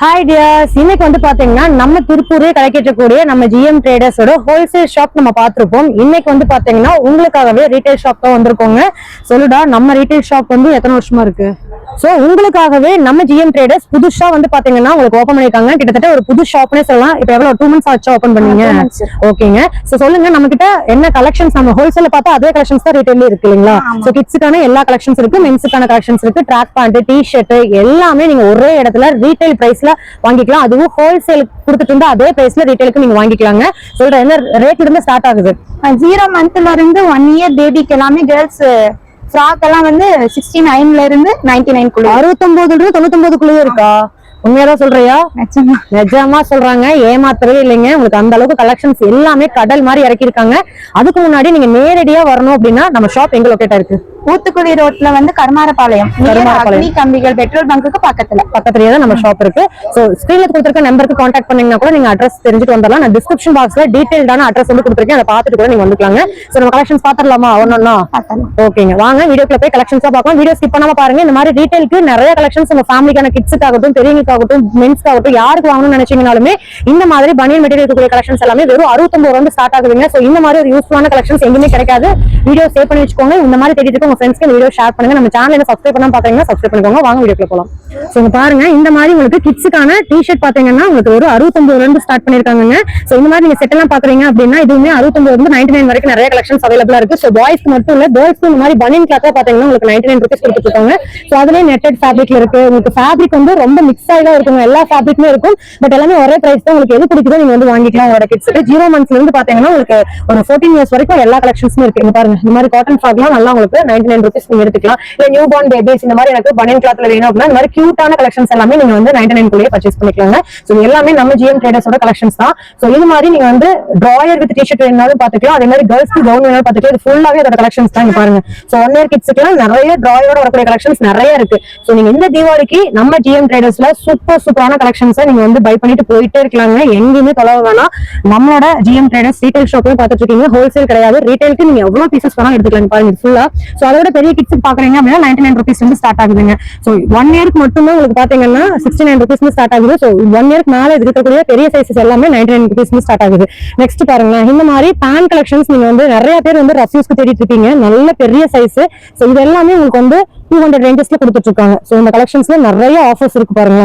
Hi tears இன்னைக்கு வந்து பாத்தீங்கன்னா நம்ம திருப்பூரே கிடைக்கக்கூடிய நம்ம ஜிஎம் ட்ரேடர்ஸோட ஹோல்சேல் ஷாப் நம்ம பார்த்திருப்போம். இன்னைக்கு வந்து பாத்தீங்கன்னா உங்களுக்காகவே ரீட்டைல் ஷாப் தான் வந்திருக்கோங்க. சொல்லுடா நம்ம ரீட்டைல் ஷாப் வந்து எத்தனை வருஷமா இருக்கு? சோ உங்களுக்காகவே நம்ம ஜிஎம் ட்ரேடர்ஸ் புதுசா வந்து பாத்தீங்கன்னா உங்களுக்கு ஓபன் பண்ணிருக்காங்க. கிட்டத்தட்ட ஒரு புது ஷாப்னே சொல்லலாம். இப்போ எவ்வளவு டூ மந்த்ஸ் ஆச்சு ஓபன் பண்ணீங்க? ஓகேங்க சோ சொல்லுங்க நம்ம கிட்ட என்ன கலெக்ஷன்ஸ் நம்ம ஹோல்சேல்ல பார்த்தா அதே கலெக்ஷன்ஸ் தான் ரீட்டைல்ல இருக்கு இல்லைங்களா? சோ கிட்ஸுக்கான எல்லா கலெக்ஷன்ஸ் இருக்கு மென்ஸுக்கான கலெக்ஷன்ஸ் இருக்கு ட்ராக் பேண்ட் டி ஷர்ட் எல்லாமே நீங்க ஒரே இடத்துல ரீட்டைல் பிரைஸ்ல வாங்கிக்கலாம். அதுவும் ஹோல்சேல் கொடுத்துட்டு இருந்தா அதே பிரைஸ்ல ரீட்டைலுக்கு நீங்க வாங்கிக்கலாங்க. சொல்ற என்ன ரேட்ல இருந்து ஸ்டார்ட் ஆகுது? ஜீரோ மந்த்ல இருந்து ஒன் இயர் பேபிக்கு எல்லாமே கேர்ள்ஸ் ஃப்ராக் எல்லாம் வந்து சிக்ஸ்டி நைன்ல இருந்து நைன்டி நைன் குள்ள அறுபத்தொன்பதுல இருந்து தொண்ணூத்தொன்பதுக்குள்ளேயே இருக்கா? உண்மையாதான் சொல்றியா? நிச்சயமா நிஜமா சொல்றாங்க. ஏமாத்தவே இல்லைங்க. உங்களுக்கு அந்த அளவுக்கு கலெக்ஷன்ஸ் எல்லாமே கடல் மாதிரி இறக்கிருக்காங்க அதுக்கு முன்னாடி நீங்க நேரடியா வரணும் அப்படின்னா நம்ம ஷாப் எங்க லொக்கேட்டா இருக்கு? ஊத்துக்குழி ரோட்ல வந்து கருமாரபாளையம். அக்னி கம்பிகள் பெட்ரோல் பங்குக்கு பக்கத்துல. பக்கத்துலயே தான் நம்ம ஷாப் இருக்கு. சோ ஸ்கிரீன்ல கொடுத்துருக்க நம்பருக்கு கான்டாக்ட் பண்ணீங்கன்னா கூட நீங்க அட்ரஸ் தெரிஞ்சுட்டு வந்துடலாம். நான் டிஸ்கிரிப்ஷன் பாக்ஸ்ல டீடைல்டான அட்ரஸ் வந்து கொடுத்துருக்கேன். அதை பார்த்துட்டு கூட நீங்க வந்துக்கலாங்க. சோ நம்ம கலெக்ஷன்ஸ் பாத்துடலாமா ஒன்னொன்னா. ஓகேங்க வாங்க வீடியோக்குள்ள போய் கலெக்ஷன்ஸா பார்க்கலாம். வீடியோ ஸ்கிப் பண்ணாம பாருங்க. இந்த மாதிரி ரீட்டைலுக்கு நிறைய கலெக்ஷன்ஸ் நம்ம ஃபேமிலிக்கான கிட்ஸுக்காகட்டும் பெரியவங்களுக்காகட்டும் மென்ஸ்க்காகட்டும் யாருக்கு வாங்கணும்னு நினைச்சீங்கனாலுமே இந்த மாதிரி பனியன் மெட்டீரியல் இருக்கக்கூடிய கலெக்ஷன்ஸ் எல்லாமே வெறும் அறுபத்தொன்பது ரூபா ஸ்டார்ட் ஆகுதுங்க. சோ இந்த மாதிரி ஒரு யூஸ்ஃபுல்லான கலெக்ஷன்ஸ் எங்கேயுமே கிடைக்காது. வீடியோ சேவ் பண்ணி வச்சுக்கோங்க. இந்த மாதிரி தேடிட்டு உங்க ஃப்ரெண்ட்ஸ்க்கு வீடியோ ஷேர் பண்ணுங்க. நம்ம சேனல் சப்ஸ்கிரைப் பண்ணாம பாத்தீங்கன்னா சப்ஸ்கிரைப் பண்ணிக்கோங்க. வாங்க வீடியோக்குள்ள போலாம். ஸோ பாருங்க இந்த மாதிரி உங்களுக்கு கிட்ஸுக்கான டி-ஷர்ட் பாத்தீங்கன்னா உங்களுக்கு ஒரு அறுபத்தொன்பதுல இருந்து ஸ்டார்ட் பண்ணிருக்காங்க சோ இந்த மாதிரி நீங்க செட்டெல்லாம் பாக்குறீங்க அப்படின்னா இதுவுமே அறுபத்தொன்பதுல இருந்து நைன்டி நைன் வரைக்கும் நிறைய கலெக்ஷன்ஸ் அவைலபிளா இருக்கு. ஸோ பாய்ஸ்க்கு மட்டும் இல்ல கேர்ள்ஸ்க்கு இந்த மாதிரி பனியன் கிளாத்தா பாத்தீங்கன்னா உங்களுக்கு நைன்டி நைன் ருபீஸ் கொடுத்துருக்காங்க ஸோ சோ அதுலயே நெட்டட் ஃபேப்ரிக்ல இருக்கு. உங்களுக்கு ஃபேப்ரிக் வந்து ரொம்ப மிக்ஸ் ஆகி தான் எல்லா ஃபேப்ரிக்குமே இருக்கும். பட் எல்லாமே ஒரே பிரைஸ் தான். உங்களுக்கு எது பிடிக்குதோ நீங்க வந்து வாங்கிக்கலாம் உங்களோட கிட்ஸ்க்கு ஜீரோ மந்த்ஸ்ல இருந்து பாத்தீங்கன்னா உங்களுக்கு ஒரு ஃபோர்டீன் இயர்ஸ் வரைக்கும் எல்லா கலெக்ஷன்ஸுமே இருக்கு. பாருங்க இந்த மாதிரி காட்டன் ஃப்ராக்லாம் நல்லா உங்களுக்கு நைன்டி நைன் ருபீஸ் நீங்க எடுத்துக்கலாம். இல்ல நியூ பார்ன் பேபிஸ் இந்த மாதிரி எனக்கு பனியன் கிளாத்ல வேணும் அப்படின்னா இந்த மாதிரி கியூட்டான கலெக்ஷன்ஸ் எல்லாமே நீங்க வந்து நைன்டி நைன் குள்ளேயே பர்ச்சேஸ் பண்ணிக்கலாங்க. சோ எல்லாமே நம்ம ஜிஎம் ட்ரேடர்ஸோட கலெக்ஷன்ஸ் தான். சோ இது மாதிரி நீங்க வந்து ட்ராயர் வித் டிஷர்ட் வேணாலும் பாத்துக்கலாம் அதே மாதிரி கேர்ள்ஸ்க்கு கவுன் வேணாலும் பாத்துக்கலாம் இது ஃபுல்லாவே அதோட கலெக்ஷன்ஸ் தான் பாருங்க. சோ ஒன் இயர் கிட்ஸ்க்குலாம் நிறைய ட்ராயரோட வரக்கூடிய கலெக்ஷன்ஸ் நிறைய இருக்கு. சோ நீங்க இந்த தீபாவளிக்கு நம்ம ஜிஎம் ட்ரேடர்ஸ்ல சூப்பர் சூப்பரான கலெக்ஷன்ஸ் நீங்க வந்து பை பண்ணிட்டு போயிட்டே இருக்கலாங்க. எங்கேயுமே தொலைவு வேணாம். நம்மளோட ஜிஎம் ட்ரேடர்ஸ் ரீட்டைல் ஷாப்லயும் பார்த்துட்டு இருக்கீங்க. ஹோல்சேல் கிடையாது. ரீட்டைலுக்கு நீங்க எவ்வளவு பீசஸ் வேணாலும் எடுத்துக்கலாம் பாருங்க. ஃபுல்லா சோ அதோட பெரிய கிட்ஸ் பாக்குறீங்க அப்படின்னா நைன்டி நைன் ருபீஸ் வந்து ஸ்டார்ட் ஆகுதுங்க. சோ ஒன் இயருக்கு மட்டுமே உங்களுக்கு பாத்தீங்கன்னா சிக்ஸ்டி நைன் ருபீஸ் ஸ்டார்ட் ஆகுது. சோ ஒன் இயருக்கு மேல இருக்கக்கூடிய பெரிய சைஸஸ் எல்லாமே நைன்டி நைன் ருபீஸ் ஸ்டார்ட் ஆகுது. நெக்ஸ்ட் பாருங்க இந்த மாதிரி பேன் கலெக்ஷன்ஸ் நீங்க வந்து நிறைய பேர் வந்து ரஃப்யூஸ்க்கு தேடிட்டு இருக்கீங்க. நல்ல பெரிய சைஸ் சோ இது எல்லாமே உங்களுக்கு வந்து டூ ஹண்ட்ரட் ரேஞ்சஸ்ல கொடுத்துட்டு இருக்காங்க. சோ இந்த கலெக்ஷன்ஸ்ல நிறைய ஆஃபர்ஸ் இருக்கு பாருங்க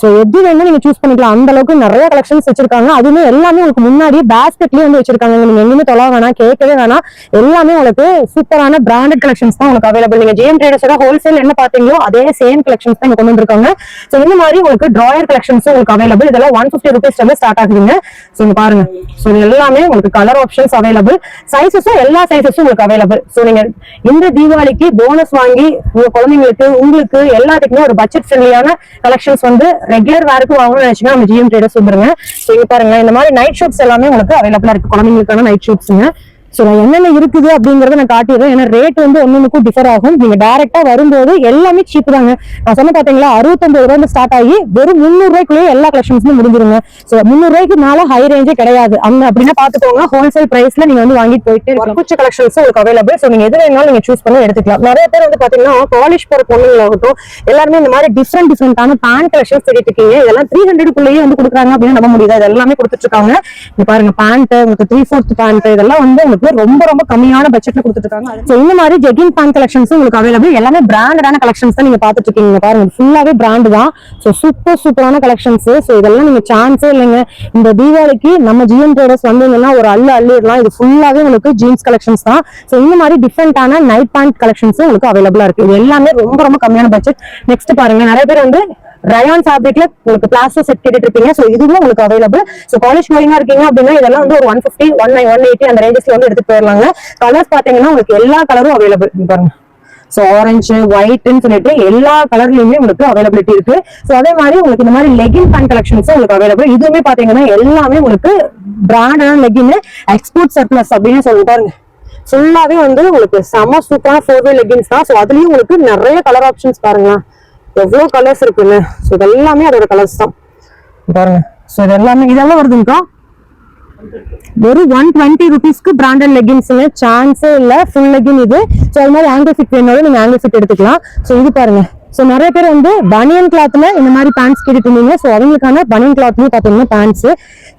ஸோ எது வேணும் நீங்க சூஸ் பண்ணிக்கலாம். அந்த அளவுக்கு நிறைய கலெக்ஷன்ஸ் வச்சிருக்காங்க. அதுவுமே எல்லாமே உங்களுக்கு முன்னாடி பேஸ்கெட்லயே வந்து வச்சிருக்காங்க. நீங்க எங்கேயுமே தொலை வேணாம் கேட்கவே வேணாம். எல்லாமே உங்களுக்கு சூப்பரான பிராண்டட் கலெக்ஷன்ஸ் தான் உங்களுக்கு அவைலபிள் நீங்க ஜேஎம் ட்ரேடர்ஸோட ஹோல்சேல் என்ன பாத்தீங்களோ அதே சேம் கலெக்ஷன்ஸ் தான் இங்க கொண்டு வந்திருக்காங்க. ஸோ இந்த மாதிரி உங்களுக்கு ட்ராயர் கலெக்ஷன்ஸ் உங்களுக்கு அவைலபிள் இதெல்லாம் ஒன் பிப்டி ருபீஸ் வந்து ஸ்டார்ட் ஆகுதுங்க. ஸோ இங்க பாருங்க. ஸோ எல்லாமே உங்களுக்கு கலர் ஆப்ஷன்ஸ் அவைலபிள் சைஸஸும் எல்லா சைஸஸும் உங்களுக்கு அவைலபிள் ஸோ நீங்க இந்த தீபாவளிக்கு போனஸ் வாங்கி உங்க குழந்தைங்களுக்கு உங்களுக்கு எல்லாத்துக்குமே ஒரு பட்ஜெட் ஃப்ரெண்ட்லியான கலெக்ஷன்ஸ் வந்து ரெகுலர் வேருக்கு வாங்கணும்னு நினைச்சீங்கன்னா நம்ம ஜிஎம் ட்ரேடர்ஸ் வந்துருங்க ஸோ இங்க பாருங்க இந்த மாதிரி நைட் ஷூட்ஸ் எல்லாமே உங்களுக்கு அவைலபிளா இருக்கு. குழந்தைங்களுக்கான நைட் ஷூட்ஸுங்க ஸோ நான் என்னென்ன இருக்குது அப்படிங்கிறத நான் காட்டிடுறேன். ஏன்னா ரேட் வந்து ஒன்றுக்கும் டிஃபர் ஆகும். நீங்க டேரெக்டாக வரும்போது எல்லாமே சீப் தாங்க. நான் சொன்ன பாத்தீங்களா அறுபத்தொன்பது ரூபாய் ஸ்டார்ட் ஆகி வெறும் முந்நூறு ரூபாய்க்குள்ளேயே எல்லா கலெக்ஷன்ஸும் முடிஞ்சிருங்க. ஸோ முந்நூறு ரூபாய்க்கு மேல ஹை ரேஞ்சே கிடையாது. அந்த அப்படின்னா பாத்துக்கோங்க ஹோல்சேல் பிரைஸ்ல நீங்க வந்து வாங்கிட்டு போயிட்டு குச்ச கலெக்ஷன்ஸ் உங்களுக்கு அவைலபிள் ஸோ நீங்க எது வேணாலும் நீங்க சூஸ் பண்ணி எடுத்துக்கலாம். நிறைய பேர் வந்து பாத்தீங்கன்னா காலேஜ் போற பொண்ணுங்களாகட்டும் எல்லாருமே இந்த மாதிரி டிஃப்ரெண்ட் டிஃப்ரெண்டான பேண்ட் கலெக்ஷன்ஸ் தேடிட்டு இருக்கீங்க. இதெல்லாம் த்ரீ ஹண்ட்ரட்குள்ளேயே வந்து கொடுக்குறாங்க அப்படின்னு நம்ப முடியாது? எல்லாமே கொடுத்துட்டு இருக்காங்க. இங்க பாருங்க பேண்ட் உங்களுக்கு த்ரீ ஃபோர்த் பேண்ட் இதெல்லாம் வந்து உங்களுக்கு ரொம்ப ரொம்ப கம்மியான பட்ஜெட்ல கொடுத்துட்டு இருக்காங்க இந்த மாதிரி ஜெகின் பேண்ட் கலெக்ஷன்ஸ் உங்களுக்கு அவைலபிள் எல்லாமே பிராண்டடான கலெக்ஷன்ஸ் தான் நீங்க பாத்துட்டு இருக்கீங்க பாருங்க ஃபுல்லாவே பிராண்ட் தான். ஸோ சூப்பர் சூப்பரான கலெக்ஷன்ஸ் ஸோ இதெல்லாம் நீங்க சான்ஸே இல்லைங்க. இந்த தீபாவளிக்கு நம்ம ஜிஎம் ட்ரேடர்ஸ் வந்தீங்கன்னா ஒரு அள்ளு அள்ளிடலாம். இது ஃபுல்லாவே உங்களுக்கு ஜீன்ஸ் கலெக்ஷன்ஸ் தான். ஸோ இந்த மாதிரி டிஃப்ரெண்டான நைட் பேண்ட் கலெக்ஷன்ஸ் உங்களுக்கு அவைலபிளா இருக்கு. இது எல்லாமே ரொம்ப ரொம்ப கம்மியான பட்ஜெட் நெக்ஸ்ட் பாருங்க நிறைய பேர் வந்து ரயான் ஃபேப்ரிக்ல உங்களுக்கு பிளாஸ்டோ செட் கேட்டுட்டு இருப்பீங்க ஸோ இதுவும் உங்களுக்கு அவைலபிள் சோ காலேஜ் கோயிங்கா இருக்கீங்க அப்படின்னா இதெல்லாம் வந்து ஒரு one fifty one one eighty அந்த ரேஞ்சஸ்ல வந்து எடுத்து போயிடலாங்க. கலர்ஸ் பாத்தீங்கன்னா உங்களுக்கு எல்லா கலரும் அவைலபிள் பாருங்க. சோ ஆரஞ்சு ஒயிட்னு சொல்லிட்டு எல்லா கலர்லயுமே உங்களுக்கு அவைலபிலிட்டி இருக்கு. சோ அதே மாதிரி உங்களுக்கு இந்த மாதிரி லெகின் பேண்ட் கலெக்ஷன்ஸ் உங்களுக்கு அவைலபிள் இதுவுமே பாத்தீங்கன்னா எல்லாமே உங்களுக்கு பிராண்டான லெகின் எக்ஸ்போர்ட் சர்ப்ளஸ் அப்படின்னு சொல்லி பாருங்க. ஃபுல்லாவே வந்து உங்களுக்கு செம சூப்பரான ஃபோர் வே லெகின்ஸ் தான். ஸோ அதுலயும் உங்களுக்கு நிறைய கலர் ஆப்ஷன்ஸ் பாருங்களேன். எவ்வளோ கலர்ஸ் இருக்குன்னு? ஸோ இது எல்லாமே அதோட கலர்ஸ் தான். பாருங்க. ஸோ இது எல்லாமே இதெல்லாம் வருதுங்கக்கா? வெறும் ஒன் டுவெண்ட்டி ருபீஸ்க்கு பிராண்டட் லெகின்ஸுங்க சான்ஸே இல்லை. ஃபுல் லெகின் இது. ஸோ அது மாதிரி ஆங்கிள் ஃபிட் வேணாலும் நீங்கள் ஆங்கிள் ஃபிட் எடுத்துக்கலாம். ஸோ இது பாருங்க. ஸோ நிறைய பேர் வந்து பனியன் கிளாத்தில் இந்த மாதிரி பேண்ட்ஸ் கேட்டுட்டு இருந்தீங்க. ஸோ அவங்களுக்கான பனியன் கிளாத்லேயும் பார்த்தீங்கன்னா பேண்ட்ஸு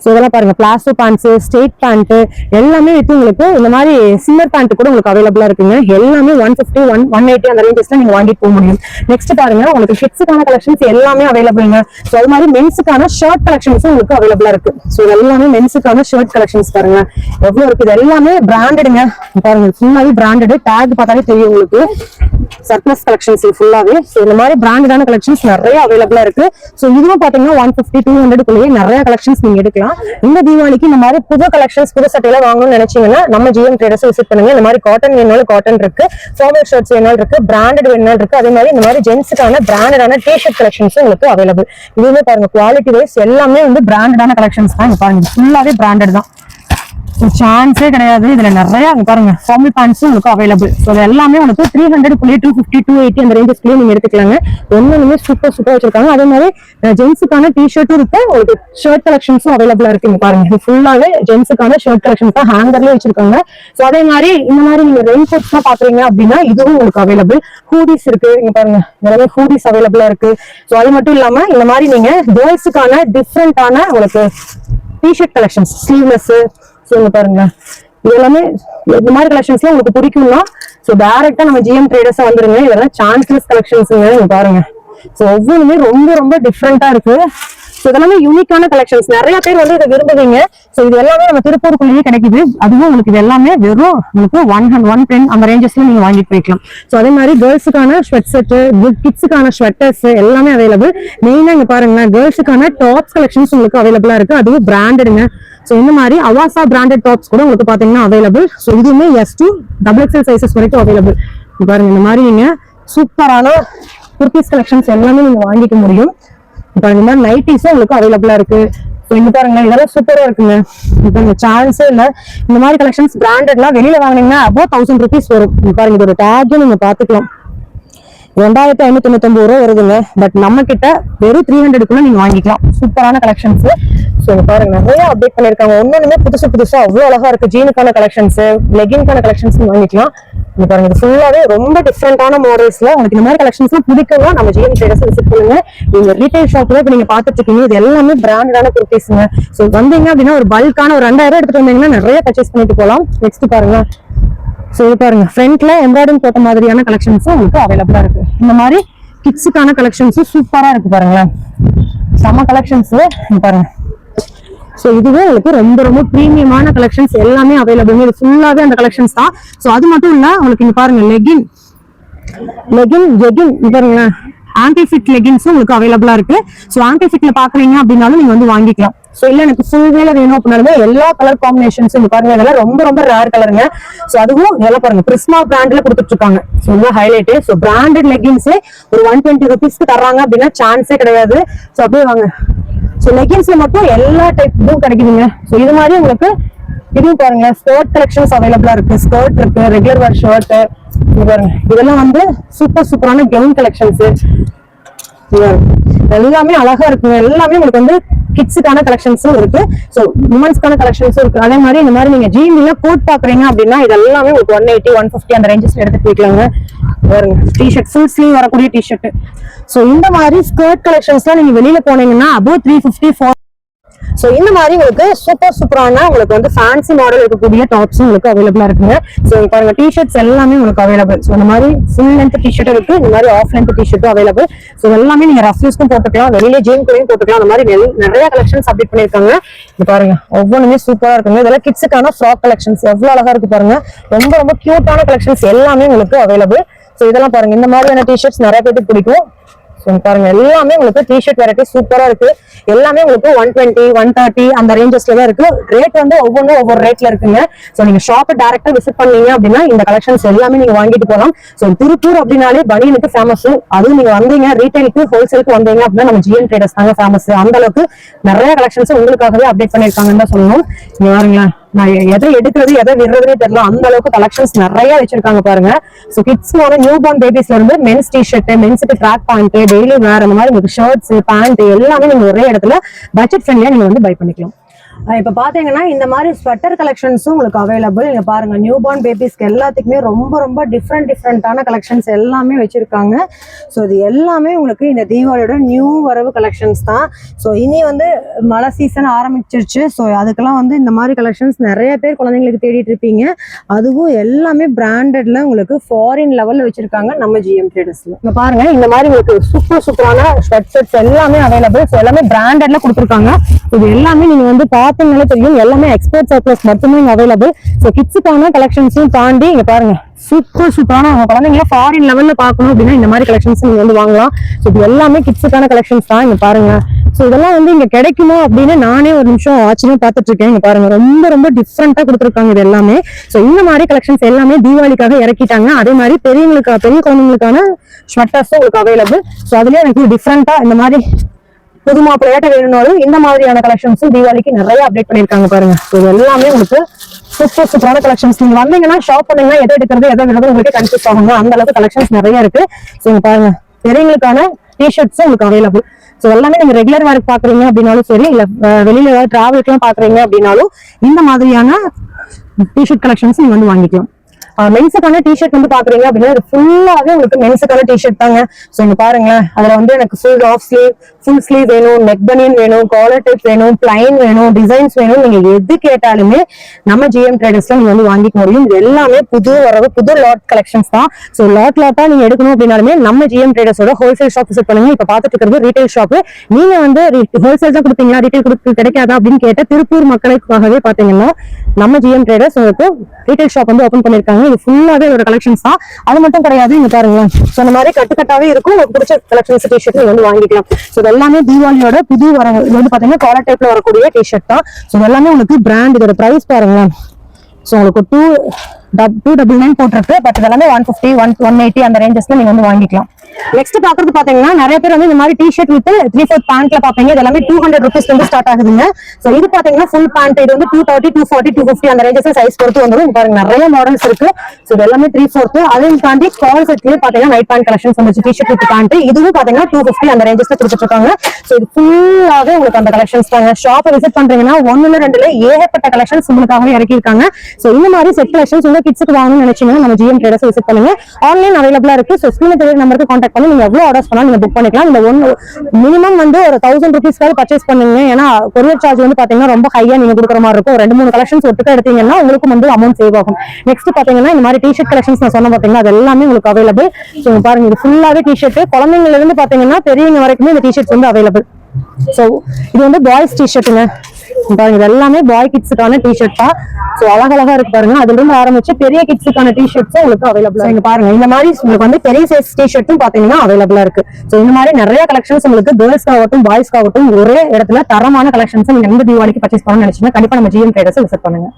ஸோ இதெல்லாம் பாருங்கள் பிளாஸ்டோ பேண்ட்ஸு ஸ்டேட் பேண்ட்டு எல்லாமே வித்து உங்களுக்கு இந்த மாதிரி சிம்மர் பேண்ட் கூட உங்களுக்கு அவைலபிளாக இருக்குங்க. எல்லாமே one fifty one one eighty அந்த ரேஞ்சஸ்ல நீங்கள் வாங்கிட்டு போக முடியும். நெக்ஸ்ட் பாருங்க உங்களுக்கு கிட்ஸுக்கான கலெக்ஷன்ஸ் எல்லாமே அவைலபிள்ங்க ஸோ அது மாதிரி மென்ஸுக்கான ஷர்ட் கலெக்ஷன்ஸும் உங்களுக்கு அவைலபிளாக இருக்கு. ஸோ இது எல்லாமே மென்ஸுக்கான ஷர்ட் கலெக்ஷன்ஸ் பாருங்க. எவ்வளோ இருக்குது எல்லாமே பிராண்டடுங்க பாருங்க சும்மாவே பிராண்டடு டேக் பார்த்தாலே தெரியும் உங்களுக்கு. சர்ப்ளஸ் கலெக்ஷன்ஸ் ஃபுல்லாவே ஸோ இந்த மாதிரி பிராண்டடான கலெக்ஷன்ஸ் நிறைய அவைலபிளா இருக்கு. ஸோ இதுவும் பாத்தீங்கன்னா ஒன் ஃபிஃப்டி டூ ஹண்ட்ரடுக்குள்ளேயே நிறைய கலெக்ஷன்ஸ் நீங்க எடுக்கலாம். இந்த தீபாவளிக்கு இந்த மாதிரி புது கலெக்ஷன்ஸ் புது சட்டையெல்லாம் வாங்கணும்னு நினைச்சீங்கன்னா நம்ம ஜிஎம் ட்ரேடர்ஸ் விசிட் பண்ணுங்க. இந்த மாதிரி காட்டன் வேணாலும் காட்டன் இருக்கு. ஃபார்மல் ஷர்ட்ஸ் வேணாலும் இருக்கு. பிராண்டட் வேணாலும் இருக்கு. அதே மாதிரி இந்த மாதிரி ஜென்ஸுக்கான பிராண்டடான டி ஷர்ட் கலெக்ஷன்ஸ் உங்களுக்கு அவைலபிள் இதுவுமே பாருங்க குவாலிட்டி வைஸ் எல்லாமே வந்து பிராண்டடான கலெக்ஷன்ஸ் தான். பாருங்க ஃபுல்லாவே பிராண்டட் தான். சான்ஸே கிடையாது. இதுல நிறைய பாருங்க ஃபார்மல் பேண்ட்ஸும் உங்களுக்கு அவைலபிள் ஸோ எல்லாமே உங்களுக்கு த்ரீ ஹண்ட்ரட் புள்ளி டூ ஃபிஃப்டி டூ எயிட்டி அந்த ரேஞ்சஸ்க்குள்ளே நீங்க எடுத்துக்கலாங்க. ஒன்றுமே சூப்பர் சூப்பர் வச்சிருக்காங்க. அதே மாதிரி ஜென்ஸுக்கான டி ஷர்ட்டும் இருக்கு. உங்களுக்கு ஷர்ட் கலெக்ஷன்ஸும் அவைலபிளா இருக்கு. பாருங்க இது ஃபுல்லாவே ஜென்ஸுக்கான ஷர்ட் கலெக்ஷன்ஸ் தான் ஹேங்கர்லயே வச்சிருக்காங்க. ஸோ அதே மாதிரி இந்த மாதிரி நீங்க ரெயின் கோட்ஸ் எல்லாம் பாக்குறீங்க அப்படின்னா இதுவும் உங்களுக்கு அவைலபிள் ஹூடிஸ் இருக்கு. இங்க பாருங்க நிறைய ஹூடிஸ் அவைலபிளா இருக்கு. ஸோ அது மட்டும் இல்லாம இந்த மாதிரி நீங்க கேர்ள்ஸுக்கான டிஃப்ரெண்டான உங்களுக்கு டிஷர்ட் கலெக்ஷன்ஸ் ஸ்லீவ்லெஸ் ஸோ பாருங்களேன் பாருங்க. இது எல்லாமே இந்த மாதிரி கலெக்ஷன்ஸ்லாம் உங்களுக்கு பிடிக்கும்னா ஸோ டேரக்டா நம்ம ஜிஎம் ட்ரேடர்ஸா வந்துருங்க. இதெல்லாம் சான்ஸ்லெஸ் கலெக்ஷன்ஸுங்க பாருங்க. ஸோ ஒவ்வொன்றுமே ரொம்ப ரொம்ப டிஃப்ரெண்டா இருக்கு. ஸோ இதெல்லாமே யூனிக்கான கலெக்ஷன்ஸ் நிறைய பேர் வந்து இதை விரும்புவீங்க. ஸோ இது எல்லாமே நம்ம திருப்பூருக்குள்ளேயே கிடைக்குது. அதுவும் உங்களுக்கு இது எல்லாமே வெறும் உங்களுக்கு ஒன் ஹண்ட் ஒன் டென் அந்த ரேஞ்சஸ்ல நீங்க வாங்கிட்டு போய்க்கலாம். ஸோ அதே மாதிரி கேர்ள்ஸுக்கான ஸ்வெட் செட்டு கிட்ஸுக்கான ஸ்வெட்டர்ஸ் எல்லாமே அவைலபிள் மெயினாக இங்கே பாருங்களேன் கேர்ள்ஸுக்கான டாப்ஸ் கலெக்ஷன்ஸ் உங்களுக்கு அவைலபிளா இருக்கு. அதுவும் பிராண்டடுங்க ஸோ இந்த மாதிரி அவாசா பிராண்டட் டாப்ஸ் கூட உங்களுக்கு பார்த்தீங்கன்னா அவைலபிள் ஸோ இதுவுமே S two double XL sizes வரைக்கும் அவைலபிள் பாருங்க இந்த மாதிரி நீங்க சூப்பரான குர்த்திஸ் கலெக்ஷன்ஸ் எல்லாமே நீங்க வாங்கிக்க முடியும். இப்போ இந்த மாதிரி நைட்டிஸும் உங்களுக்கு அவைலபிளா இருக்கு. ஸோ இங்க பாருங்க இதெல்லாம் சூப்பரா இருக்குங்க. இப்போ இந்த சான்ஸே இல்ல. இந்த மாதிரி கலெக்ஷன்ஸ் பிராண்டட்லாம் வெளியில வாங்குனீங்கன்னா அபோ தௌசண்ட் ருபீஸ் வரும். பாருங்க இதோட டேக்கும் நீங்க பாத்துக்கலாம் ரெண்டாயிரத்தி ஐநூத்தி தொண்ணூத்தி ரூபா வருதுங்க. பட் நம்ம கிட்ட வெறும் த்ரீ ஹண்ட்ரடுக்குள்ள நீங்க வாங்கிக்கலாம். சூப்பரான கலெக்ஷன்ஸ் ஸோ பாருங்க நிறைய அப்டேட் பண்ணிருக்காங்க ஒன்னொன்னுமே புதுசு புதுசா அவ்வளவு அழகா இருக்கு. ஜீனுக்கான கலெக்ஷன்ஸ் லெகின்கான கலெக்ஷன்ஸ் வாங்கிக்கலாம். இது பாருங்க இது ஃபுல்லாவே ரொம்ப டிஃப்ரெண்டான மாடல்ஸ்ல உங்களுக்கு இந்த மாதிரி கலெக்ஷன்ஸ் பிடிக்கணும் நம்ம ஜிஎம் ட்ரேடர்ஸ் விசிட் பண்ணுங்க. நீங்க ரீட்டைல் ஷாப்ல இப்ப நீங்க பாத்துட்டு இருக்கீங்க இது எல்லாமே பிராண்டடான குர்த்திஸ்ங்க ஸோ வந்தீங்க அப்படின்னா ஒரு பல்கான ஒரு ரெண்டாயிரம் எடுத்துட்டு வந்தீங்கன்னா நிறைய பர்ச்சேஸ் பண்ணிட்டு போகலாம் நெக்ஸ்ட் பாருங்க. ஸோ இது பாருங்க ஃப்ரண்ட்ல எம்ப்ராய்டிங் போட்ட மாதிரியான கலெக்ஷன்ஸும் உங்களுக்கு அவைலபிளா இருக்கு. இந்த மாதிரி கிட்ஸுக்கான கலெக்ஷன்ஸும் சூப்பரா இருக்கு பாருங்களேன். செம கலெக்ஷன்ஸ் பாருங்க. ஸோ இதுவே உங்களுக்கு ரொம்ப ரொம்ப ப்ரீமியமான கலெக்ஷன்ஸ் எல்லாமே அவைலபிள் இது ஃபுல்லாகவே அந்த கலெக்ஷன்ஸ் தான். ஸோ அது மட்டும் இல்லை உங்களுக்கு இங்கே பாருங்க லெகின் லெகின் ஜெகின் பாருங்க ஆங்கிள் ஃபிட் லெகின்ஸும் உங்களுக்கு அவைலபிளா இருக்கு. ஸோ ஆங்கிள் ஃபிட்ல பாக்குறீங்க அப்படின்னாலும் நீங்க வந்து வாங்கிக்கலாம். ஸோ இல்லை எனக்கு ஃபுல் வேல வேணும் அப்படின்னாலுமே எல்லா கலர் காம்பினேஷன்ஸ் இங்க பாருங்க இதெல்லாம் ரொம்ப ரொம்ப ரேர் கலருங்க ஸோ அதுவும் இதெல்லாம் பாருங்க பிரிஸ்மா பிராண்ட்ல கொடுத்துட்டு இருக்காங்க. ஸோ இதுதான் ஹைலைட்டு ஸோ பிராண்டட் லெகின்ஸே ஒரு ஒன் டுவெண்ட்டி ருபீஸ்க்கு தர்றாங்க அப்படின்னா சான்ஸே கிடையாது. ஸோ அப்படியே வாங்க. ஸோ லெகின்ஸ்ல மட்டும் எல்லா டைப் இதுவும் கிடைக்குதுங்க. ஸோ இது மாதிரி உங்களுக்கு இதுவும் பாருங்க ஸ்கர்ட் கலெக்ஷன்ஸ் அவைலபிளா இருக்கு. ஸ்கர்ட் இருக்கு ரெகுலர் வேர் ஷர்ட் பாருங்க இதெல்லாம் வந்து சூப்பர் சூப்பரான கவுன் கலெக்ஷன்ஸ் எல்லாமே அழகா இருக்குங்க. எல்லாமே உங்களுக்கு வந்து கிட்ஸுக்கான கலெக்ஷன்ஸும் இருக்கு. ஸோ உமன்ஸ்க்கான கலெக்ஷன்ஸும் இருக்கு. அதே மாதிரி இந்த மாதிரி நீங்க ஜீன்ல கோட் பாக்குறீங்க அப்படின்னா இது எல்லாமே உங்களுக்கு ஒன் எயிட்டி ஒன் ஃபிஃப்டி அந்த ரேஞ்சஸ்ல எடுத்து போய்க்கலாங்க. பாருங்க டிஷர்ட் ஃபுல் ஸ்லீவ் வரக்கூடிய டிஷர்ட் ஸோ இந்த மாதிரி ஸ்கர்ட் கலெக்ஷன்ஸ்லாம் நீங்க வெளியில போனீங்கன்னா above three fifty four so இந்த மாதிரி உங்களுக்கு சூப்பர் சூப்பரான உங்களுக்கு வந்து ஃபேன்சி மாடல் இருக்கக்கூடிய டாப்ஸும் உங்களுக்கு அவைலபிளா இருக்குங்க. ஸோ பாருங்க டிஷர்ட்ஸ் எல்லாமே உங்களுக்கு அவைலபிள் ஸோ இந்த மாதிரி ஃபுல் லென்த் டிஷர்ட் இருக்கு இந்த மாதிரி ஆஃப் லென்த் டிஷர்ட்டும் அவைலபிள் ஸோ எல்லாமே நீங்க ரஃப் யூஸ்க்கும் போட்டுக்கலாம் வெளியில ஜீன் கூடயும் போட்டுக்கலாம். அந்த மாதிரி நிறைய கலெக்ஷன்ஸ் அப்டேட் பண்ணிருக்காங்க இது பாருங்க ஒவ்வொன்றுமே சூப்பரா இருக்குங்க. இதெல்லாம் கிட்ஸுக்கான ஃப்ராக் கலெக்ஷன்ஸ் எவ்வளவு அழகா இருக்கு பாருங்க. ரொம்ப ரொம்ப கியூட்டான கலெக்ஷன்ஸ் எல்லாமே உங்களுக்கு அவைலபிள் ஸோ இதெல்லாம் பாருங்க இந்த மாதிரியான டிஷர்ட்ஸ் நிறைய பேருக்கு பிடிக்கும். ஸோ பாருங்க எல்லாமே உங்களுக்கு டிஷர்ட் வெரைட்டி சூப்பரா இருக்கு. எல்லாமே உங்களுக்கு ஒன் டுவெண்ட்டி ஒன் தேர்ட்டி அந்த ரேஞ்சஸ்ல தான் இருக்கு. ரேட் வந்து ஒவ்வொன்றும் ஒவ்வொரு ரேட்ல இருக்குங்க. ஸோ நீங்க ஷாப்பை டேரக்டா விசிட் பண்ணீங்க அப்படின்னா இந்த கலெக்ஷன்ஸ் எல்லாமே நீங்க வாங்கிட்டு போகலாம். ஸோ திருப்பூர் அப்படின்னாலே பனியனுக்கு ஃபேமஸ் அதுவும் நீங்க வந்தீங்க ரீட்டைலுக்கு ஹோல்சேலுக்கு வந்தீங்க அப்படின்னா நம்ம ஜிஎன் ட்ரேடர்ஸ் தாங்க ஃபேமஸ் அந்த அளவுக்கு நிறைய கலெக்ஷன்ஸ் உங்களுக்காகவே அப்டேட் பண்ணிருக்காங்கன்னு தான் சொல்லணும். இங்க பாருங்களேன். நான் எதை எடுக்கிறது எதை விடுறதுனே தெரியல. அந்த அளவுக்கு கலெக்ஷன்ஸ் நிறைய வச்சிருக்காங்க பாருங்க. ஸோ கிட்ஸ்க்கான நியூ பார்ன் பேபிஸ்ல இருந்து மென்ஸ் டிஷர்ட் மென்ஸுக்கு ட்ராக் பேண்ட் டெய்லி வேர் அந்த மாதிரி உங்களுக்கு ஷர்ட்ஸ் பேண்ட் எல்லாமே நீங்க ஒரே இடத்துல பட்ஜெட் ஃப்ரெண்ட்லியா நீங்க வந்து பை பண்ணிக்கலாம். இப்ப பாத்தீங்கன்னா இந்த மாதிரி ஸ்வெட்டர் கலெக்ஷன்ஸும் உங்களுக்கு அவைலபிள் இங்க பாருங்க நியூ பார்ன் பேபிஸ்க்கு எல்லாத்துக்குமே ரொம்ப ரொம்ப டிஃப்ரெண்ட் டிஃப்ரெண்டான கலெக்ஷன்ஸ் எல்லாமே வச்சிருக்காங்க. ஸோ இது எல்லாமே உங்களுக்கு இந்த தீபாவளியோட நியூ வரவு கலெக்ஷன்ஸ் தான். ஸோ இனி வந்து மழை சீசன் ஆரம்பிச்சிருச்சு. ஸோ அதுக்கெல்லாம் வந்து இந்த மாதிரி கலெக்ஷன்ஸ் நிறைய பேர் குழந்தைங்களுக்கு தேடிட்டு இருப்பீங்க. அதுவும் எல்லாமே பிராண்டட்ல உங்களுக்கு ஃபாரின் லெவல்ல வச்சிருக்காங்க நம்ம ஜிஎம் ட்ரேடர்ஸ்ல இங்க பாருங்க இந்த மாதிரி உங்களுக்கு சூப்பர் சூப்பரான ஸ்வெட் ஷர்ட்ஸ் எல்லாமே அவைலபிள் ஸோ எல்லாமே பிராண்டட்ல கொடுத்துருக்காங்க. இது எல்லாமே நீங்க வந்து பாத்தீங்கன்னாலே தெரியும். எல்லாமே எக்ஸ்போர்ட் சர்ப்ளஸ் மட்டுமே இங்கே அவைலபிள் ஸோ கிட்ஸுக்கான கலெக்ஷன்ஸையும் தாண்டி இங்கே பாருங்க. சூப்பர் சூப்பரான உங்க குழந்தைங்கள ஃபாரின் லெவலில் பார்க்கணும் அப்படின்னா இந்த மாதிரி கலெக்ஷன்ஸ் நீங்கள் வந்து வாங்கலாம். ஸோ இது எல்லாமே கிட்ஸுக்கான கலெக்ஷன்ஸ் தான் இங்கே பாருங்க. ஸோ இதெல்லாம் வந்து இங்கே கிடைக்குமா அப்படின்னு நானே ஒரு நிமிஷம் ஆச்சரியமா பார்த்துட்டு இருக்கேன் இங்கே பாருங்க ரொம்ப ரொம்ப டிஃப்ரெண்ட்டாக கொடுத்துருக்காங்க இது எல்லாமே. ஸோ இந்த மாதிரி கலெக்ஷன்ஸ் எல்லாமே தீபாவளிக்காக இறக்கிட்டாங்க. அதே மாதிரி பெரியவங்களுக்கு பெரிய குழந்தைங்களுக்கான ஸ்வெட்டர்ஸும் உங்களுக்கு அவைலபிள் ஸோ அதுலேயே எனக்கு டிஃப்ரெண்ட்டாக இந்த மாதிரி புது மாப்பிள்ளையாட்ட வேணும்னாலும் இந்த மாதிரியான கலெக்ஷன்ஸும் தீபாவளிக்கு நிறைய அப்டேட் பண்ணிருக்காங்க பாருங்க. இது எல்லாமே உங்களுக்கு சூப்பர் சூப்பரான கலெக்ஷன்ஸ் நீங்க வந்தீங்கன்னா ஷாப் பண்ணீங்கன்னா எதை எடுக்கிறது எதை விடுறது உங்களுக்கு கன்ஃபியூஸ் ஆகுங்க. அந்த அளவுக்கு கலெக்ஷன்ஸ் நிறைய இருக்கு. ஸோ பாருங்க. பெரியவங்களுக்கான டிஷர்ட்ஸும் உங்களுக்கு அவைலபிள் ஸோ எல்லாமே நீங்க ரெகுலர் வேர்க் பாக்குறீங்க அப்படின்னாலும் சரி இல்ல வெளியில ஏதாவது டிராவலுக்குலாம் பாக்குறீங்க அப்படின்னாலும் இந்த மாதிரியான டிஷர்ட் கலெக்ஷன்ஸ் நீங்க வந்து வாங்கிக்கலாம். மென்ஸுக்கான டிஷர்ட் வந்து பாக்குறீங்க அப்படின்னா ஃபுல்லாவே உங்களுக்கு மென்ஸுக்கான டிஷர்ட் தாங்க. ஸோ இங்க பாருங்களேன். அதுல வந்து எனக்கு full half sleeve full sleeve வேணும் நெக் பனியன் வேணும் காலர் டைப் வேணும் பிளைன் வேணும் டிசைன்ஸ் வேணும். நீங்க எது கேட்டாலுமே நம்ம ஜிஎம் ட்ரேடர்ஸ்ல நீங்க வந்து வாங்கிக்க முடியும். இது எல்லாமே புது வரவு புது லாட் கலெக்ஷன்ஸ் தான். ஸோ லாட் லாட்டா நீங்க எடுக்கணும் அப்படின்னாலுமே நம்ம ஜிஎம் ட்ரேடர்ஸோட ஹோல்சேல் ஷாப் விசிட் பண்ணுங்க. இப்ப பாத்துட்டு இருக்கிறது ரீட்டைல் ஷாப் நீங்க வந்து ஹோல்சேல் தான் கொடுப்பீங்களா? ரீட்டைல் கொடுத்து கிடைக்காதா அப்படின்னு கேட்ட திருப்பூர் மக்களுக்காகவே பாத்தீங்கன்னா நம்ம ஜிஎம் ட்ரேடர்ஸ் உங்களுக்கு ரீட்டைல் ஷாப் வந்து ஓப்பன் பண்ணிருக்காங்க. இது ஃபுல்லாவே ஒரு கலெக்ஷன்ஸ் தான். அது மட்டும் கிடையாது. இங்க பாருங்களேன். ஸோ இந்த மாதிரி கட்டுக்கட்டாவே இருக்கும். உங்களுக்கு பிடிச்ச கலெக்ஷன்ஸ் டிஷர்ட் நீங்க வந்து வாங்கிக்கலாம். ஸோ எல்லாமே தீபாவளியோட புது வர இது வந்து பாத்தீங்கன்னா காலர் டைப்ல வரக்கூடிய டிஷர்ட் தான். ஸோ எல்லாமே உங்களுக்கு பிராண்ட் இதோட ப்ரைஸ் பாருங்களேன். ஸோ உங்களுக்கு டூ டூ டபுள் நைன் போட்டிருக்கு. பட் இதெல்லாமே one fifty one one eighty அந்த ரேஞ்சஸ்ல நீங்க வந்து வாங்கிக்கலாம். நெக்ஸ்ட் பாக்குறது பாத்தீங்கன்னா நிறைய பேர் வந்து இந்த மாதிரி T shirt with three fourth பேண்ட்ல பாப்பீங்க. இது எல்லாமே டூ ஹண்ட்ரட் ருபீஸ் வந்து ஸ்டார்ட் ஆகுதுங்க. சோ இது பாத்தீங்கன்னா ஃபுல் பேண்ட் இது வந்து two thirty two forty two fifty அந்த ரேஞ்சஸ் சைஸ் பொறுத்து வந்து பாருங்க நிறைய மாடல்ஸ் இருக்கு. சோ இது எல்லாமே த்ரீ ஃபோர்த் அதையும் தாண்டி கால் செட்லயே பாத்தீங்கன்னா நைட் பேண்ட் கலெக்ஷன்ஸ் வந்துச்சு டி ஷர்ட் வித் பேண்ட் இதுவும் பாத்தீங்கன்னா டூ ஃபிஃப்டி அந்த ரேஞ்சஸ்ல கொடுத்துட்டு இருக்காங்க ஸோ இது ஃபுல்லாவே உங்களுக்கு அந்த கலெக்ஷன்ஸ் தாங்க. ஷாப்பை விசிட் பண்றீங்கன்னா ஒன்னு ரெண்டுல ஏகப்பட்ட கலெக்ஷன்ஸ் உங்களுக்காகவே இறக்கியிருக்காங்க. சோ இந்த மாதிரி செட் கலெக்ஷன்ஸ் உங்க கிட்ஸுக்கு வாங்கணும்னு நினைச்சீங்கன்னா நம்ம ஜிஎம் ட்ரேடர்ஸ் விசிட் பண்ணுங்க. ஆன்லைன் அவைலபிளா இருக்கு. ஸோ ஸ்கிரீன் தெரிய நம்பருக்கு கான்டாக்ட் பண்ணி நீங்க எவ்வளவு ஆர்டர்ஸ் பண்ணாலும் நீங்க புக் பண்ணிக்கலாம். இந்த ஒன் மினிமம் வந்து ஒரு தௌசண்ட் ருபீஸ்க்காவது பர்ச்சேஸ் பண்ணுங்க. ஏன்னா கொரியர் சார்ஜ் வந்து பாத்தீங்கன்னா ரொம்ப ஹையா நீங்க கொடுக்குற மாதிரி இருக்கும். ரெண்டு மூணு கலெக்ஷன்ஸ் ஒட்டுக்க எடுத்தீங்கன்னா உங்களுக்கும் வந்து அமௌண்ட் சேவ் ஆகும். நெக்ஸ்ட் பாத்தீங்கன்னா இந்த மாதிரி டிஷர்ட் கலெக்ஷன்ஸ் நான் சொன்ன பாத்தீங்கன்னா அது எல்லாமே உங்களுக்கு அவைலபிள் ஸோ பாருங்க இது ஃபுல்லாவே டிஷர்ட் குழந்தைங்கலேருந்து இருந்து பாத்தீங்கன்னா பெரியவங்க வரைக்குமே இந்த டிஷர்ட்ஸ் வந்து அவைலபிள் ஸோ இது வந்து பாய்ஸ் டிஷர்ட்டுங்க பாருங்க இது எல்லாமே பாய் கிட்ஸுக்கான டிஷர்ட் தான் சோ அழகழகா இருக்கு பாருங்க. அதுல இருந்து ஆரம்பிச்சு பெரிய கிட்ஸுக்கான டிஷர்ட்ஸ் உங்களுக்கு அவைலபிளா இருக்கு. பாருங்க இந்த மாதிரி உங்களுக்கு வந்து பெரிய சைஸ் டிஷர்ட்டும் பாத்தீங்கன்னா அவைலபிளா இருக்கு. ஸோ இந்த மாதிரி நிறைய கலெக்ஷன்ஸ் உங்களுக்கு கேர்ள்ஸ் ஆகட்டும் பாய்ஸ்க்காகட்டும் ஒரே இடத்துல தரமான கலெக்ஷன்ஸ் நீங்க எந்த தீபாவளிக்கு பர்ச்சேஸ் பண்ணணும்னு நினைச்சீங்கன்னா கண்டிப்பா நம்ம ஜிஎம் ட்ரேடர்ஸ் விசிட் பண்ணுங்க.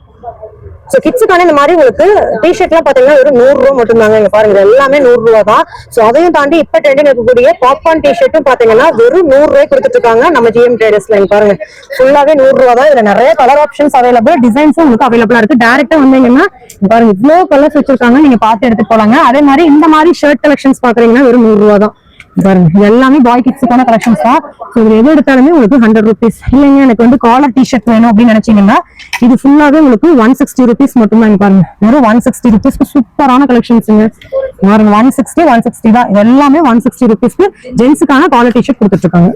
ஸோ கிட்ஸுக்கான இந்த மாதிரி உங்களுக்கு டிஷர்ட்லாம் பார்த்தீங்கன்னா ஒரு நூறுரூவா மட்டும்தாங்க மட்டும் தாங்க பாருங்க. இது எல்லாமே நூறுரூவா தான். ஸோ அதையும் தாண்டி இப்போ ட்ரெண்டிங் இருக்கக்கூடிய பாப்கார்ன் டிஷர்ட்டும் பார்த்தீங்கன்னா வெறும் நூறுரூவாய் ரூபாய் நம்ம ஜிஎம் ட்ரேடர்ஸ்ல இங்கே பாருங்க. ஃபுல்லாகவே நூறுரூவா தான். இதில் நிறைய கலர் ஆப்ஷன்ஸ் அவைலபிள் டிசைன்ஸும் உங்களுக்கு அவைலபிளாக இருக்கு. டேரெக்டாக வந்தீங்கன்னா இங்க பாருங்க இவ்வளவு கலர்ஸ் வச்சிருக்காங்க. நீங்கள் பார்த்து எடுத்து போலாங்க. அதே மாதிரி இந்த மாதிரி ஷர்ட் கலெக்ஷன்ஸ் பார்க்குறீங்கன்னா வெறும் நூறுரூவா தான். பாருங்க எல்லாமே பாய் கிட்ஸுக்கான கலெக்ஷன்ஸ் தான். ஸோ இது எது எடுத்தாலுமே உங்களுக்கு ஹண்ட்ரட் ருபீஸ் இல்லைங்க எனக்கு வந்து காலர் டிஷர்ட் வேணும் அப்படின்னு நினைச்சீங்கன்னா இது ஃபுல்லாவே உங்களுக்கு ஒன் சிக்ஸ்டி ருபீஸ் மட்டும்தான் பாருங்க. வெறும் ஒன் சிக்ஸ்டி ருபீஸ்க்கு சூப்பரான கலெக்ஷன்ஸுங்க பாருங்க ஒன் சிக்ஸ்டி ஒன் சிக்ஸ்டி தான். எல்லாமே ஒன் சிக்ஸ்டி ருபீஸ்க்கு ஜென்ஸுக்கான காலர் டிஷர்ட் கொடுத்துட்டு இருக்காங்க.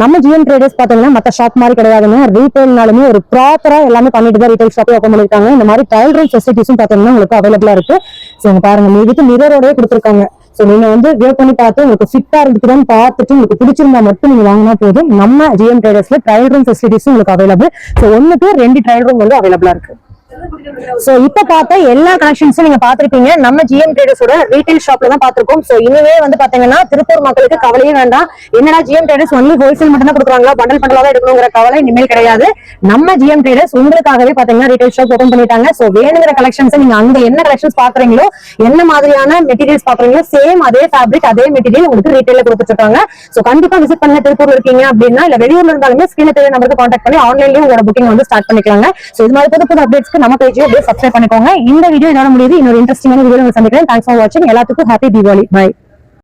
நம்ம ஜிஎம் ட்ரேடர்ஸ் பாத்தீங்கன்னா மற்ற ஷாப் மாதிரி கிடையாதுங்க. ரீட்டைல்னாலுமே ஒரு ப்ராப்பரா எல்லாமே பண்ணிட்டு தான் ரீட்டைல் ஷாப்பே ஓப்பன் பண்ணிருக்காங்க இந்த மாதிரி டைல் ரூம் ஃபெசிலிட்டிஸும் பாத்தீங்கன்னா உங்களுக்கு அவைலபிளா இருக்கு. ஸோ பாருங்க மீ மிரரோடய கொடுத்துருக்காங்க. ஸோ நீங்க வந்து வியர் பண்ணி பார்த்து உங்களுக்கு ஃபிட்டா இருக்குதான்னு பார்த்துட்டு உங்களுக்கு பிடிச்சிருந்தா மட்டும் நீங்க வாங்கினா போதும். நம்ம ஜிஎம் ட்ரேடர்ஸ்ல ட்ரையல் ரூம் ஃபெசிலிட்டிஸும் உங்களுக்கு அவைலபிள் ஸோ ஒண்ணுக்கு ரெண்டு ட்ரையல் ரூம் வந்து அவைலபிளா இருக்கு. சோ இப்ப பார்த்த எல்லா கலெக்ஷன்ஸும் நீங்க பாத்திருப்பீங்க நம்ம ஜிஎம் ட்ரேடர்ஸோட ரீட்டைல் ஷாப்ல தான் பாத்திருக்கோம் சோ இனிமே வந்து பாத்தீங்கன்னா திருப்பூர் மக்களுக்கு கவலையே வேண்டாம். என்னடா ஜிஎம் ட்ரேடர்ஸ் ஒன்லி ஹோல்சேல் மட்டும் தான் கொடுக்குறாங்களா? பண்டல் பண்டலா தான் எடுக்கணுங்கிற கவலை இனிமேல் கிடையாது. நம்ம ஜிஎம் ட்ரேடர்ஸ் உங்களுக்காகவே பாத்தீங்கன்னா ரீட்டைல் ஷாப் ஓபன் பண்ணிட்டாங்க. சோ வேணுங்கிற கலெக்ஷன்ஸ் நீங்க அங்க என்ன கலெக்ஷன்ஸ் பாக்குறீங்களோ என்ன மாதிரியான மெட்டீரியல்ஸ் பாக்குறீங்களோ சேம் அதே ஃபேப்ரிக் அதே மெட்டீரியல் உங்களுக்கு ரீட்டைல கொடுத்துட்டு இருக்காங்க சோ கண்டிப்பா விசிட் பண்ண திருப்பூர்ல இருக்கீங்க அப்படின்னா இல்ல வெளியூர்ல இருந்தாலுமே ஸ்கிரீன் தெரிய நம்பருக்கு கான்டாக்ட் பண்ணி ஆன்லைன்லயும் உங்களோட புக்கிங் வந்து ஸ்டார்ட் பண்ணிக்கலாங்க. சோ இது மாதிரி புது புது அப்டேட்ஸ்க்கு நம்ம பேஜையும் அப்படியே சப்ஸ்கிரைப் பண்ணிக்கோங்க. இந்த வீடியோ இதோட முடியுது இன்னொரு இன்ட்ரெஸ்டிங்கான வீடியோ சந்திக்கிறேன். தேங்க்ஸ் ஃபார் வாட்சிங் எல்லாத்துக்கும் ஹாப்பி தீபாவளி பை